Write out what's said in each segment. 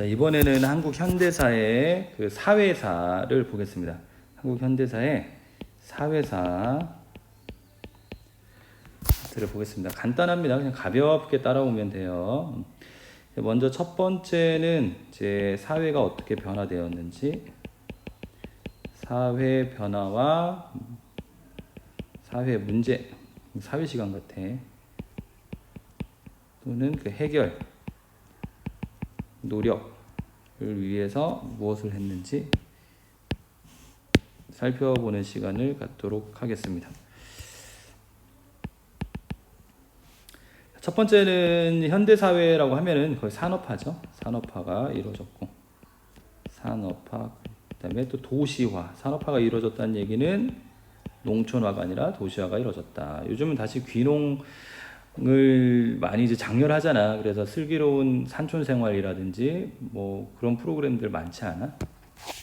자, 이번에는 한국 현대사의 그 사회사를 보겠습니다. 한국 현대사의 사회사 를 보겠습니다. 간단합니다. 그냥 가볍게 따라오면 돼요. 먼저 첫 번째는 이제 사회가 어떻게 변화되었는지 사회 변화와 사회 문제 사회 시간 같아. 또는 그 해결 노력을 위해서 무엇을 했는지 살펴보는 시간을 갖도록 하겠습니다. 첫 번째는 현대 사회라고 하면은 거의 산업화죠. 산업화가 이루어졌고 산업화 그 다음에 또 도시화 산업화가 이루어졌다는 얘기는 농촌화가 아니라 도시화가 이루어졌다. 요즘은 다시 귀농 을 많이 이제 장렬하잖아. 그래서 슬기로운 산촌 생활이라든지 뭐 그런 프로그램들 많지 않아?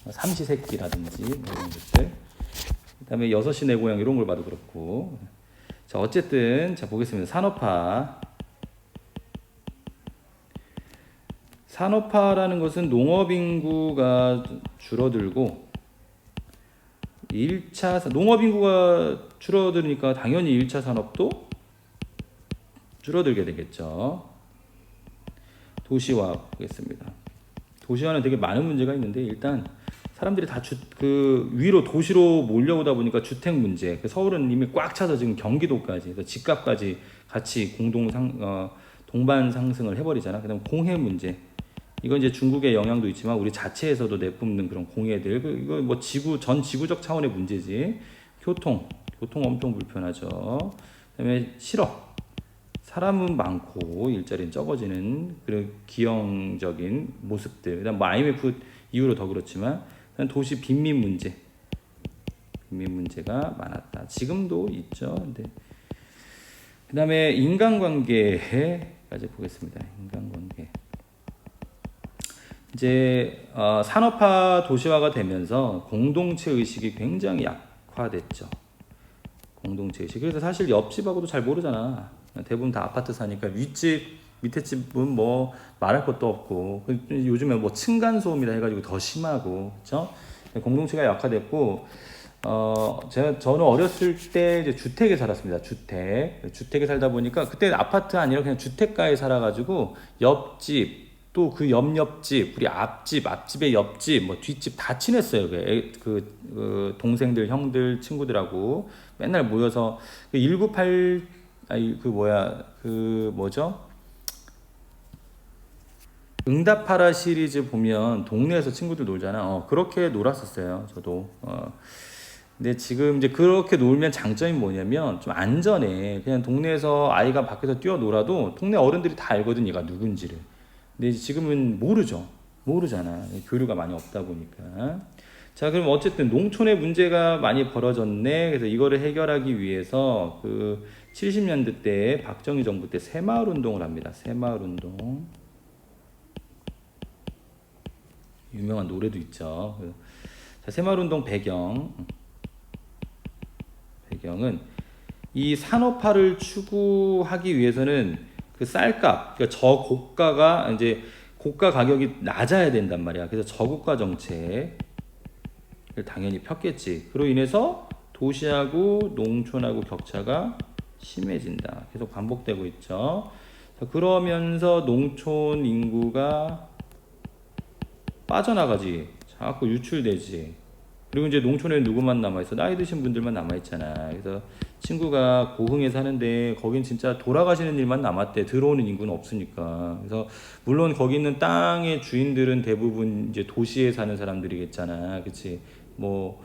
삼시세끼라든지 뭐 이런 것들. 그다음에 여섯 시내 고향 이런 걸 봐도 그렇고. 자 어쨌든 자 보겠습니다. 산업화. 산업화라는 것은 농업 인구가 줄어들고 1차 농업 인구가 줄어드니까 당연히 1차 산업도 줄어들게 되겠죠. 도시화 보겠습니다. 도시화는 되게 많은 문제가 있는데 일단 사람들이 다그 위로 도시로 몰려오다 보니까 주택 문제. 그 서울은 이미 꽉 차서 지금 경기도까지, 집값까지 같이 공동 상 어, 동반 상승을 해버리잖아. 그다음 공해 문제. 이건 이제 중국의 영향도 있지만 우리 자체에서도 내뿜는 그런 공해들. 그 이거 뭐 지구 전 지구적 차원의 문제지. 교통, 교통 엄청 불편하죠. 그다음에 실업. 사람은 많고 일자리는 적어지는 그런 기형적인 모습들. 그다음 뭐 IMF 이후로 더 그렇지만 도시 빈민 문제, 빈민 문제가 많았다. 지금도 있죠. 근데 그다음에 인간관계까지 보겠습니다. 인간관계. 이제 어, 산업화 도시화가 되면서 공동체 의식이 굉장히 약화됐죠. 공동체 의식. 그래서 사실 옆집하고도 잘 모르잖아. 대부분 다 아파트 사니까 윗집 밑에 집은 뭐 말할 것도 없고 요즘에 뭐 층간 소음이라 해가지고 더 심하고 그렇죠? 공동체가 약화됐고 어 제가 저는 어렸을 때 이제 주택에 살았습니다. 주택 주택에 살다 보니까 그때 아파트 아니라 그냥 주택가에 살아가지고 옆집 또 그 옆옆집 우리 앞집 앞집의 옆집 뭐 뒷집 다 친했어요. 그, 애, 그, 그 동생들 형들 친구들하고 맨날 모여서 그 198 아니 그 뭐야 그 뭐죠? 응답하라 시리즈 보면 동네에서 친구들 놀잖아. 어, 그렇게 놀았었어요. 저도. 어. 근데 지금 이제 그렇게 놀면 장점이 뭐냐면 좀 안전해. 그냥 동네에서 아이가 밖에서 뛰어 놀아도 동네 어른들이 다 알거든 얘가 누군지를. 근데 지금은 모르죠. 모르잖아. 교류가 많이 없다 보니까. 자, 그럼 어쨌든 농촌의 문제가 많이 벌어졌네. 그래서 이거를 해결하기 위해서 그 70년대 때 박정희 정부 때 새마을 운동을 합니다. 새마을 운동. 유명한 노래도 있죠. 자, 새마을 운동 배경 배경은 이 산업화를 추구하기 위해서는 그 쌀값, 그러니까 저고가가 이제 고가 가격이 낮아야 된단 말이야. 그래서 저고가 정책을 당연히 폈겠지. 그로 인해서 도시하고 농촌하고 격차가 심해진다. 계속 반복되고 있죠. 그러면서 농촌 인구가 빠져나가지. 자꾸 유출되지. 그리고 이제 농촌에 누구만 남아있어? 나이 드신 분들만 남아있잖아. 그래서 친구가 고흥에 사는데 거긴 진짜 돌아가시는 일만 남았대. 들어오는 인구는 없으니까. 그래서 물론 거기 있는 땅의 주인들은 대부분 이제 도시에 사는 사람들이겠잖아. 그치? 뭐,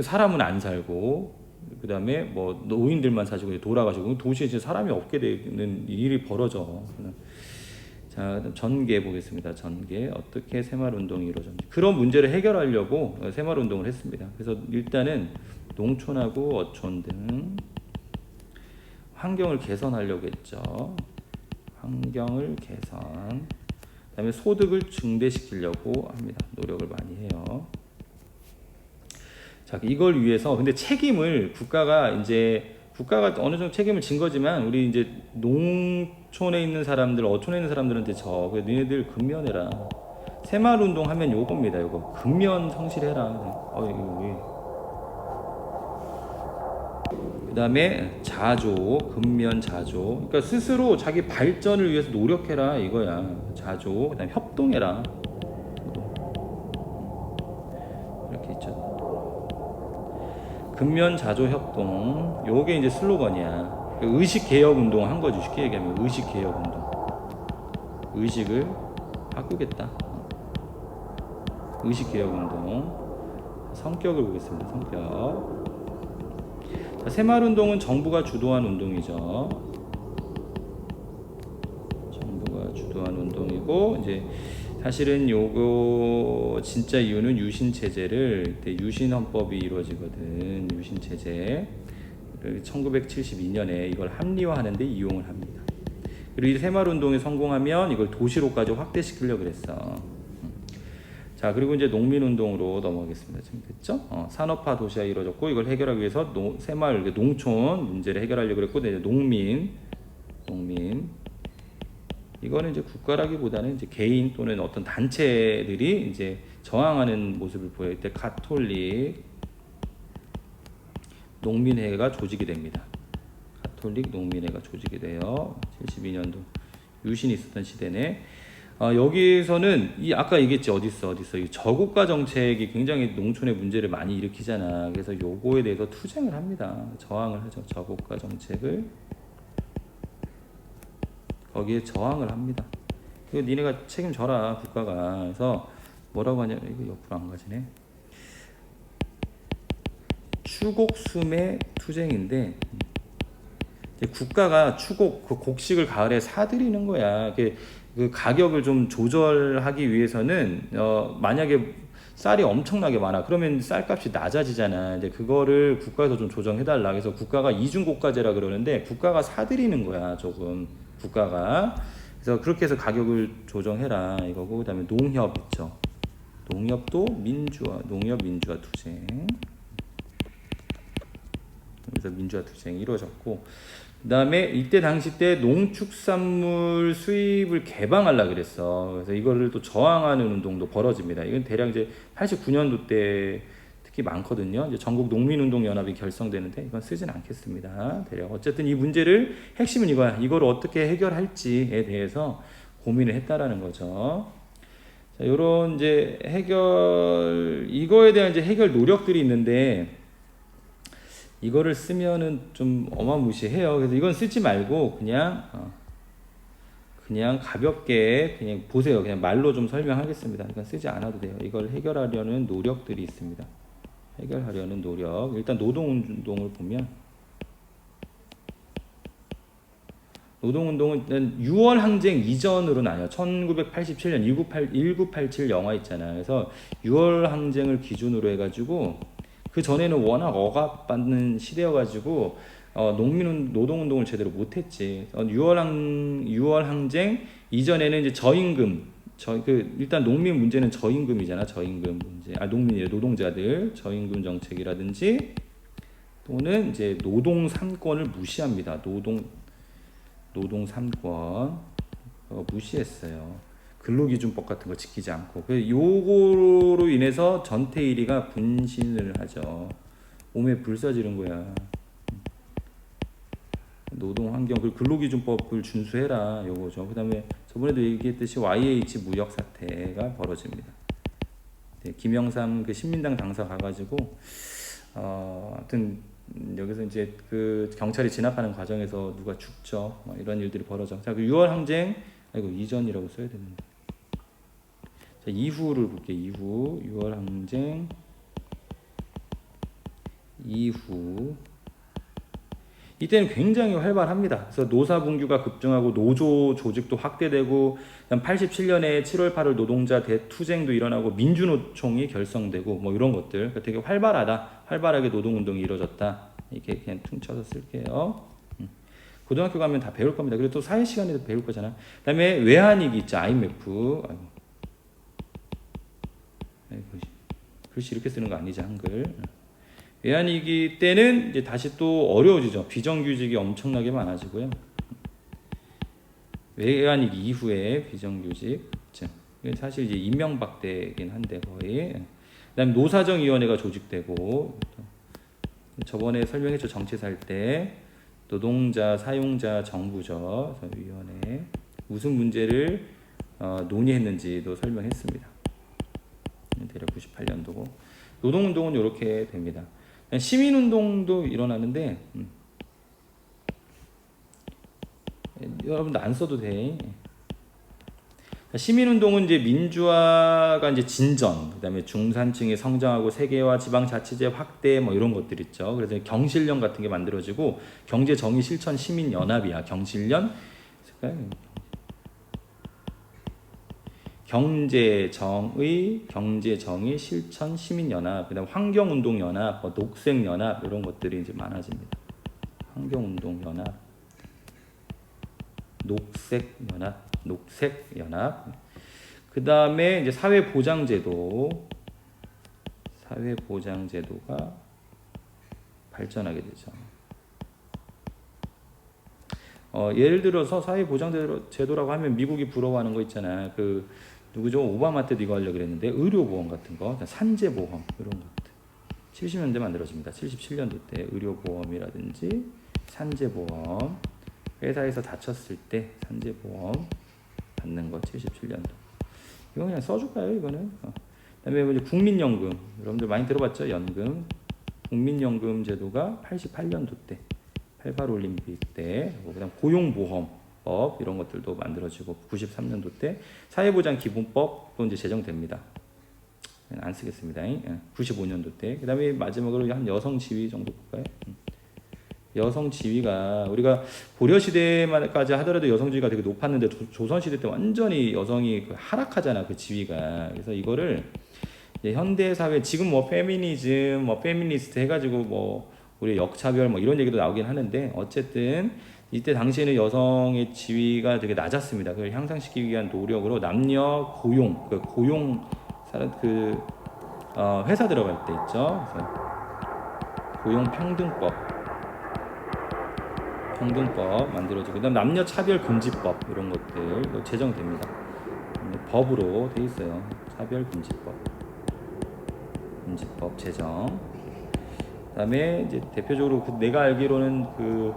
사람은 안 살고. 그 다음에 뭐 노인들만 사시고 돌아가시고 도시에 진짜 사람이 없게 되는 일이 벌어져. 자, 전개 보겠습니다. 전개 어떻게 새마을 운동이 이루어졌는지 그런 문제를 해결하려고 새마을 운동을 했습니다. 그래서 일단은 농촌하고 어촌 등 환경을 개선하려고 했죠. 환경을 개선. 그다음에 소득을 증대시키려고 합니다. 노력을 많이 해요. 자, 이걸 위해서 근데 책임을 국가가 이제 국가가 어느 정도 책임을 진 거지만 우리 이제 농촌에 있는 사람들, 어촌에 있는 사람들한테 저 그래, 니네들 근면해라. 새마을 운동 하면 요겁니다. 요거 근면 성실해라. 어 이거 그다음에 자조, 근면 자조. 그러니까 스스로 자기 발전을 위해서 노력해라 이거야. 자조. 그다음에 협동해라. 이렇게 있죠. 근면 자조 협동. 요게 이제 슬로건이야. 그 의식 개혁 운동 한 거죠. 쉽게 얘기하면 의식 개혁 운동. 의식을 바꾸겠다. 의식 개혁 운동. 성격을 보겠습니다. 성격. 자, 새마을 운동은 정부가 주도한 운동이죠. 정부가 주도한 운동이고 이제 사실은 요거 진짜 이유는 유신 체제를 유신 헌법이 이루어지거든. 유신 체제. 1972년에 이걸 합리화하는데 이용을 합니다. 그리고 이 새마을 운동이 성공하면 이걸 도시로까지 확대시키려고 그랬어. 자 그리고 이제 농민운동으로 넘어가겠습니다. 지금 됐죠? 어, 산업화 도시화 이루어졌고 이걸 해결하기 위해서 노, 새마을 그 농촌 문제를 해결하려고 그랬고 이제 농민 농민 이거는 이제 국가라기보다는 이제 개인 또는 어떤 단체들이 이제 저항하는 모습을 보일 때 가톨릭 농민회가 조직이 됩니다. 가톨릭 농민회가 조직이 돼요. 72년도 유신이 있었던 시대네. 어, 여기서는 이 아까 얘기했지 어디 있어 어디 있어 이 저고가 정책이 굉장히 농촌의 문제를 많이 일으키잖아. 그래서 요거에 대해서 투쟁을 합니다. 저항을 하죠. 저고가 정책을 거기에 저항을 합니다. 이거 니네가 책임져라 국가가. 그래서 뭐라고 하냐면 이거 옆으로 안 가지네. 추곡수매 투쟁인데 국가가 추곡 그 곡식을 가을에 사들이는 거야. 그 가격을 좀 조절하기 위해서는 어 만약에 쌀이 엄청나게 많아 그러면 쌀값이 낮아지잖아. 이제 그거를 국가에서 좀 조정해달라. 그래서 국가가 이중고가제라 그러는데 국가가 사들이는 거야 조금 국가가. 그래서 그렇게 해서 가격을 조정해라 이거고 그다음에 농협 있죠. 농협도 민주화 농협 민주화 투쟁. 그래서 민주화 투쟁이 이루어졌고 그다음에 이때 당시 때 농축산물 수입을 개방하려 그랬어. 그래서 이거를 또 저항하는 운동도 벌어집니다. 이건 대략 이제 89년도 때 특히 많거든요. 전국 농민운동 연합이 결성되는데 이건 쓰진 않겠습니다. 대략 어쨌든 이 문제를 핵심은 이거야. 이걸 어떻게 해결할지에 대해서 고민을 했다라는 거죠. 자, 요런 이제 해결 이거에 대한 이제 해결 노력들이 있는데 이거를 쓰면은 좀 어마무시해요. 그래서 이건 쓰지 말고 그냥 어, 그냥 가볍게 그냥 보세요. 그냥 말로 좀 설명하겠습니다. 이건 쓰지 않아도 돼요. 이걸 해결하려는 노력들이 있습니다. 해결하려는 노력. 일단 노동운동을 보면 노동운동은 6월 항쟁 이전으로 나요. 1987년 1987, 1987 영화 있잖아요. 그래서 6월 항쟁을 기준으로 해가지고 그 전에는 워낙 억압받는 시대여가지고 어, 농민 노동운동을 제대로 못했지. 어, 6월 항 6월 항쟁 이전에는 이제 저임금 저그 일단 농민 문제는 저임금이잖아. 저임금 문제. 아 농민이 노동자들 저임금 정책이라든지 또는 이제 노동 삼권을 무시합니다. 노동 노동 삼권 어, 무시했어요. 근로기준법 같은 거 지키지 않고 그 요거로 인해서 전태일이가 분신을 하죠. 몸에 불 써지는 거야. 노동 환경 그리고 근로기준법을 준수해라 요거죠. 그 다음에 저번에도 얘기했듯이 YH 무역 사태가 벌어집니다. 네, 김영삼 그 신민당 당사 가가지고 어, 하여튼 여기서 이제 그 경찰이 진압하는 과정에서 누가 죽죠. 뭐 이런 일들이 벌어져. 자, 그 6월 항쟁 아이고 이전이라고 써야 되는데. 자, 이후를 볼게요. 이후 6월 항쟁 이후 이때는 굉장히 활발합니다. 그래서 노사 분규가 급증하고 노조 조직도 확대되고 87년에 7월 8일 노동자 대투쟁도 일어나고 민주노총이 결성되고 뭐 이런 것들 그러니까 되게 활발하다. 활발하게 노동운동이 이루어졌다. 이렇게 그냥 퉁쳐서 쓸게요. 음. 고등학교 가면 다 배울 겁니다. 그리고 또 사회 시간에도 배울 거잖아. 그다음에 외환위기 있죠. IMF. 아이고. 아이고. 글씨 이렇게 쓰는 거 아니지 한글. 외환위기 때는 이제 다시 또 어려워지죠. 비정규직이 엄청나게 많아지고요. 외환위기 이후에 비정규직 즉 사실 이제 임명박 때긴 한데 거의 그다음에 노사정위원회가 조직되고 저번에 설명했죠 정치살 때 노동자 사용자 정부죠 위원회 무슨 문제를 어, 논의했는지도 설명했습니다. 대략 98년도고 노동운동은 이렇게 됩니다. 시민운동도 일어나는데 음. 여러분들 안 써도 돼. 시민운동은 이제 민주화가 이제 진전, 그다음에 중산층이 성장하고 세계화, 지방자치제 확대 뭐 이런 것들 있죠. 그래서 경실련 같은 게 만들어지고 경제 정의 실천 시민 연합이야. 경실련 경제 정의, 경제 정의 실천 시민 연합, 그다음 환경 운동 연합, 뭐 녹색 연합 이런 것들이 이제 많아집니다. 환경 운동 연합, 녹색 연합, 녹색 연합. 그 다음에 이제 사회 보장 제도, 사회 보장 제도가 발전하게 되죠. 어, 예를 들어서 사회 보장 제도라고 하면 미국이 부러워하는 거 있잖아. 그 누구죠? 오바마 때도 이거 하려고 그랬는데 의료보험 같은 거, 산재보험 이런 것들. 70년대 만들어집니다. 77년도 때 의료보험이라든지 산재보험, 회사에서 다쳤을 때 산재보험 받는 거 77년도. 이거 그냥 써줄까요? 이거는. 어. 그다음에 뭐 이제 국민연금 여러분들 많이 들어봤죠? 연금. 국민연금 제도가 88년도 때, 88 올림픽 때, 그다음 고용보험. 법 이런 것들도 만들어지고 93년도 때 사회보장 기본법도 이제 제정됩니다. 안 쓰겠습니다. 95년도 때. 그 다음에 마지막으로 한 여성 지위 정도 볼까요? 음. 여성 지위가 우리가 고려 시대만까지 하더라도 여성 지위가 되게 높았는데 조선 시대 때 완전히 여성이 그 하락하잖아 그 지위가. 그래서 이거를 현대 사회 지금 뭐 페미니즘, 뭐 페미니스트 해가지고 뭐 우리 역차별 뭐 이런 얘기도 나오긴 하는데 어쨌든 이때 당시에는 여성의 지위가 되게 낮았습니다. 그걸 향상시키기 위한 노력으로 남녀 고용, 그 고용 그 어, 회사 들어갈 때 있죠. 고용 평등법, 평등법 만들어지고 그다음 남녀 차별 금지법 이런 것들 제정됩니다. 법으로 돼 있어요. 차별 금지법, 금지법 제정. 그다음에 이제 대표적으로 그 내가 알기로는 그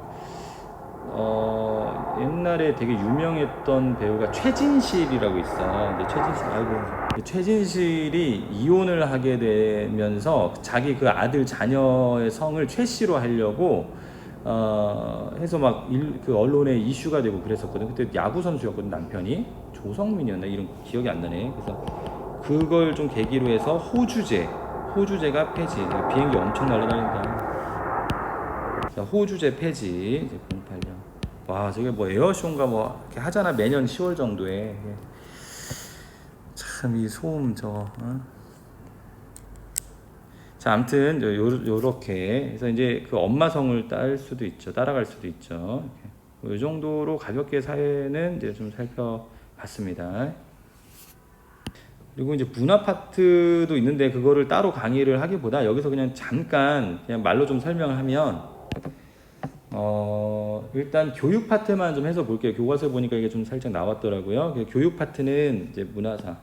어, 옛날에 되게 유명했던 배우가 최진실이라고 있어. 근데 최진실, 아이고. 최진실이 이혼을 하게 되면서 자기 그 아들 자녀의 성을 최씨로 하려고 어, 해서 막그 언론에 이슈가 되고 그랬었거든. 그때 야구 선수였거든 남편이 조성민이었나 이런 기억이 안 나네. 그래서 그걸 좀 계기로 해서 호주제, 호주제가 폐지. 비행기 엄청 날아다닌다. 호주제 폐지 이제 08년. 와 저게 뭐 에어쇼인가 뭐 이렇게 하잖아 매년 10월 정도에 참 이 소음 저. 어? 자 아무튼 요, 요렇게 해서 이제 그 엄마 성을 딸 수도 있죠 따라갈 수도 있죠. 이 정도로 가볍게 사회는 이제 좀 살펴봤습니다. 그리고 이제 문화 파트도 있는데 그거를 따로 강의를 하기보다 여기서 그냥 잠깐 그냥 말로 좀 설명을 하면 어, 일단 교육 파트만 좀 해서 볼게요. 교과서에 보니까 이게 좀 살짝 나왔더라고요. 그 교육 파트는 이제 문화사.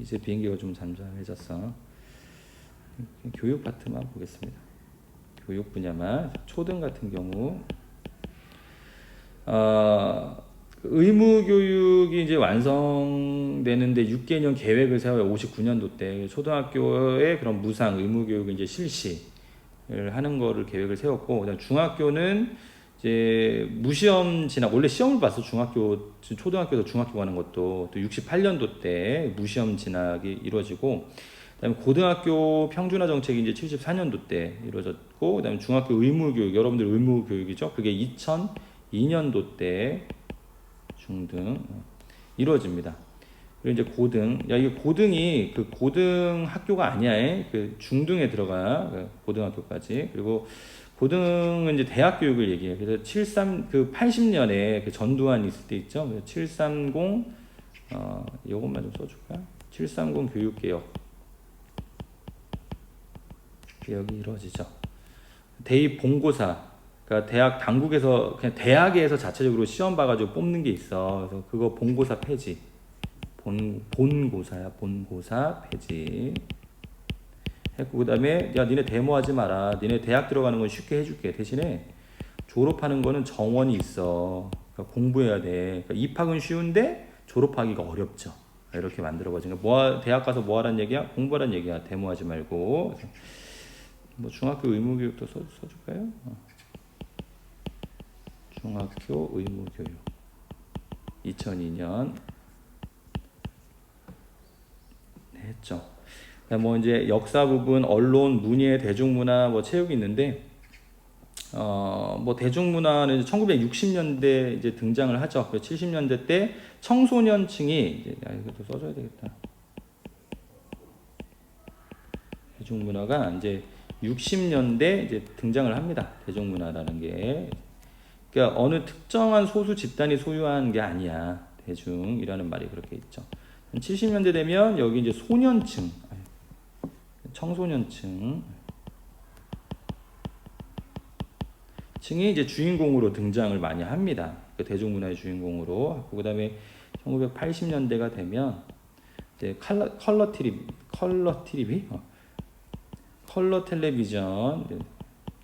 이제 비행기가 좀 잠잠해졌어. 교육 파트만 보겠습니다. 교육 분야만 초등 같은 경우 어, 의무 교육이 이제 완성되는데 6개년 계획을 세워요. 59년도 때 초등학교의 그런 무상 의무 교육을 이제 실시 하는 거를 계획을 세웠고 그다음 중학교는 이제 무시험 진학 원래 시험을 봐서 중학교 초등학교에서 중학교 가는 것도 또 68년도 때 무시험 진학이 이루어지고 그다음에 고등학교 평준화 정책이 이제 74년도 때 이루어졌고 그다음에 중학교 의무 교육 여러분들 의무 교육이죠 그게 2002년도 때 중등 이루어집니다. 그리고 이제 고등. 야, 이게 고등이 그 고등 학교가 아니야. 그 중등에 들어가. 그 고등학교까지. 그리고 고등은 이제 대학 교육을 얘기해. 그래서 73, 그 80년에 그 전두환 있을 때 있죠. 730, 어, 요것만 좀 써줄까? 730 교육개혁. 개혁이 이루어지죠. 대입 본고사 그러니까 대학 당국에서 그냥 대학에서 자체적으로 시험 봐가지고 뽑는 게 있어. 그래서 그거 본고사 폐지. 본 본고사야 본고사 폐지. 했고 그 다음에 야 니네 데모하지 마라. 니네 대학 들어가는 건 쉽게 해줄게. 대신에 졸업하는 거는 정원이 있어. 그러니까 공부해야 돼. 그러니까 입학은 쉬운데 졸업하기가 어렵죠. 이렇게 만들어가지고 뭐 대학 가서 뭐 하란 얘기야? 공부하란 얘기야. 데모하지 말고. 뭐 중학교 의무교육도 써, 써줄까요? 어. 중학교 의무교육 2002년 네, 했죠. 그다음 뭐 이제 역사 부분, 언론, 문예, 대중문화, 뭐 체육이 있는데 어뭐 대중문화는 1960년대 이제 등장을 하죠. 그 70년대 때 청소년층이 이제 아 이것도 써줘야 되겠다. 대중문화가 이제 60년대 이제 등장을 합니다. 대중문화라는 게 그러니까 어느 특정한 소수 집단이 소유한 게 아니야. 대중이라는 말이 그렇게 있죠. 70년대 되면 여기 이제 소년층, 청소년층 층이 이제 주인공으로 등장을 많이 합니다. 그 대중문화의 주인공으로. 그다음에 1980년대가 되면 이제 컬러 컬러 TV 컬러 TV 어. 컬러 텔레비전 네,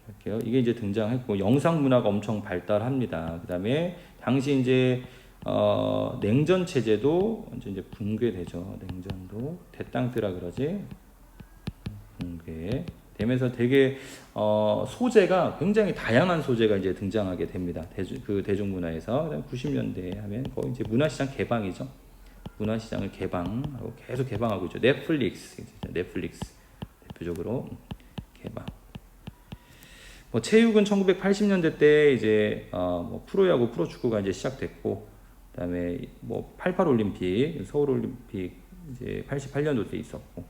할게요. 이게 이제 등장했고 영상 문화가 엄청 발달합니다. 그다음에 당시 이제 어, 냉전 체제도 이제 붕괴되죠. 냉전도 대땅뜨라 그러지. 붕괴 되면서 되게 어, 소재가 굉장히 다양한 소재가 이제 등장하게 됩니다. 대중 그 대중문화에서 그다음에 90년대 하면 거의 이제 문화시장 개방이죠. 문화시장을 개방하고 계속 개방하고 있죠. 넷플릭스, 넷플릭스 대표적으로 개방. 뭐 체육은 1980년대 때 이제 어 뭐 프로야구, 프로축구가 이제 시작됐고, 그다음에 뭐 88 올림픽, 서울 올림픽 이제 88년도 때 있었고,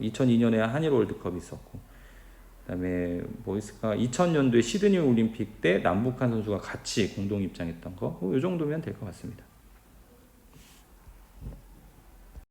2002년에 한일 월드컵 있었고, 그다음에 뭐 있을까? 2000년도에 시드니 올림픽 때 남북한 선수가 같이 공동 입장했던 거, 뭐 이 정도면 될 것 같습니다.